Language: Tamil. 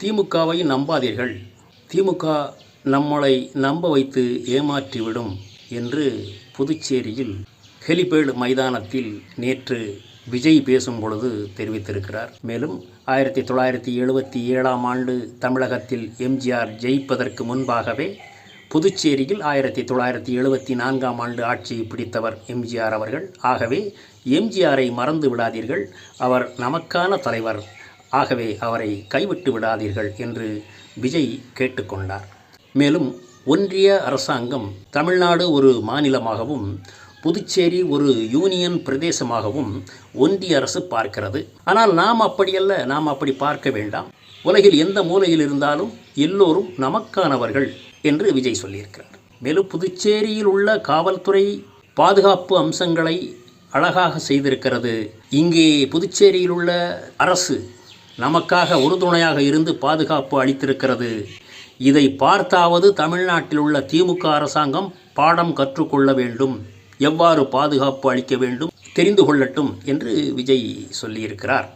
திமுகவை நம்பாதீர்கள். திமுக நம்மளை நம்ப வைத்து ஏமாற்றிவிடும் என்று புதுச்சேரியில் ஹெலிபேடு மைதானத்தில் நேற்று விஜய் பேசும் பொழுது தெரிவித்திருக்கிறார். மேலும் ஆயிரத்தி தொள்ளாயிரத்தி எழுபத்தி ஏழாம் ஆண்டு தமிழகத்தில் எம்ஜிஆர் ஜெயிப்பதற்கு முன்பாகவே புதுச்சேரியில் ஆயிரத்தி தொள்ளாயிரத்தி எழுபத்தி நான்காம் ஆண்டு ஆட்சியை பிடித்தவர் எம்ஜிஆர் அவர்கள். ஆகவே எம்ஜிஆரை மறந்து விடாதீர்கள். அவர் நமக்கான தலைவர். ஆகவே அவரை கைவிட்டு விடாதீர்கள் என்று விஜய் கேட்டுக்கொண்டார். மேலும் ஒன்றிய அரசாங்கம் தமிழ்நாடு ஒரு மாநிலமாகவும் புதுச்சேரி ஒரு யூனியன் பிரதேசமாகவும் ஒன்றிய அரசு பார்க்கிறது. ஆனால் நாம் அப்படியல்ல நாம் அப்படி பார்க்க வேண்டாம். உலகில் எந்த மூலையில் இருந்தாலும் எல்லோரும் நமக்கானவர்கள் என்று விஜய் சொல்லியிருக்கிறார். மேலும் புதுச்சேரியில் உள்ள காவல்துறை பாதுகாப்பு அம்சங்களை அழகாக செய்திருக்கிறது. இங்கே புதுச்சேரியில் உள்ள அரசு நமக்காக உறுதுணையாக இருந்து பாதுகாப்பு அளித்திருக்கிறது. இதை பார்த்தாவது தமிழ்நாட்டில் உள்ள திமுக அரசாங்கம் பாடம் கற்றுக்கொள்ள வேண்டும். எவ்வாறு பாதுகாப்பு அளிக்க வேண்டும்? தெரிந்து கொள்ளட்டும் என்று விஜய் சொல்லியிருக்கிறார்.